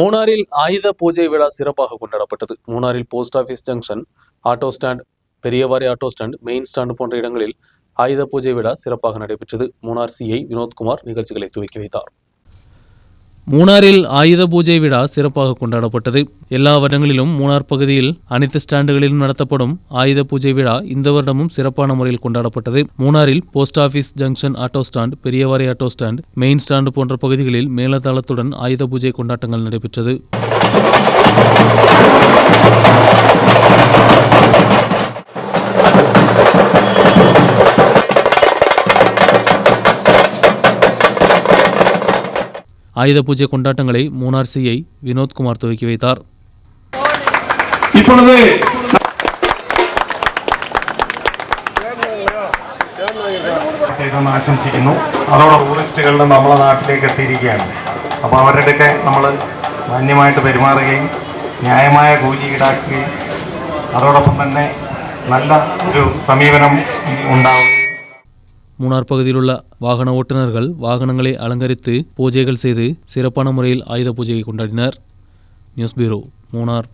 மூணாரில் ஆயுத பூஜை விழா சிறப்பாக கொண்டாடப்பட்டது. மூணாரில் post office junction auto stand Periyavari auto stand main stand போன்ற இடங்களில் ஆயுத பூஜை விழா சிறப்பாக நடைபெற்றது. மூணார் சிஐ வினோத்குமார் நிகழ்ச்சிகளை துவக்கி வைத்தார். மூணாரில் ஆயுத பூஜை விழா சிறப்பாக கொண்டாடப்பட்டது. எல்லா வருடங்களிலும் மூணார் பகுதியில் அனைத்து ஸ்டாண்டுகளிலும் நடத்தப்படும் ஆயுத பூஜை விழா இந்த வருடமும் சிறப்பான முறையில் கொண்டாடப்பட்டது. மூணாரில் post office junction auto stand Periyavari auto stand main stand போன்ற பகுதிகளில் மேலதாளத்துடன் ஆயுத பூஜை கொண்டாட்டங்கள் நடைபெற்றது. ആയുധപൂജ കൊണ്ടാട്ടങ്ങളെ മൂന്നാർ സി ഐ വിനോദ് കുമാർ തുവയ്ക്ക് വൈത്താർ ആശംസിക്കുന്നു. അതോടൊപ്പം ടൂറിസ്റ്റുകളുടെ നമ്മളെ നാട്ടിലേക്ക് എത്തിയിരിക്കുകയാണ്. അപ്പോൾ അവരുടെയൊക്കെ നമ്മൾ മാന്യമായിട്ട് പെരുമാറുകയും ന്യായമായ കൂലി ഈടാക്കുകയും അതോടൊപ്പം തന്നെ നല്ല ഒരു സമീപനം ഉണ്ടാവുകയും மூணார் பகுதியில் உள்ள வாகன ஓட்டுநர்கள் வாகனங்களை அலங்கரித்து பூஜைகள் செய்து சிறப்பான முறையில் ஆயுத பூஜையை கொண்டாடினர். News bureau Munnar.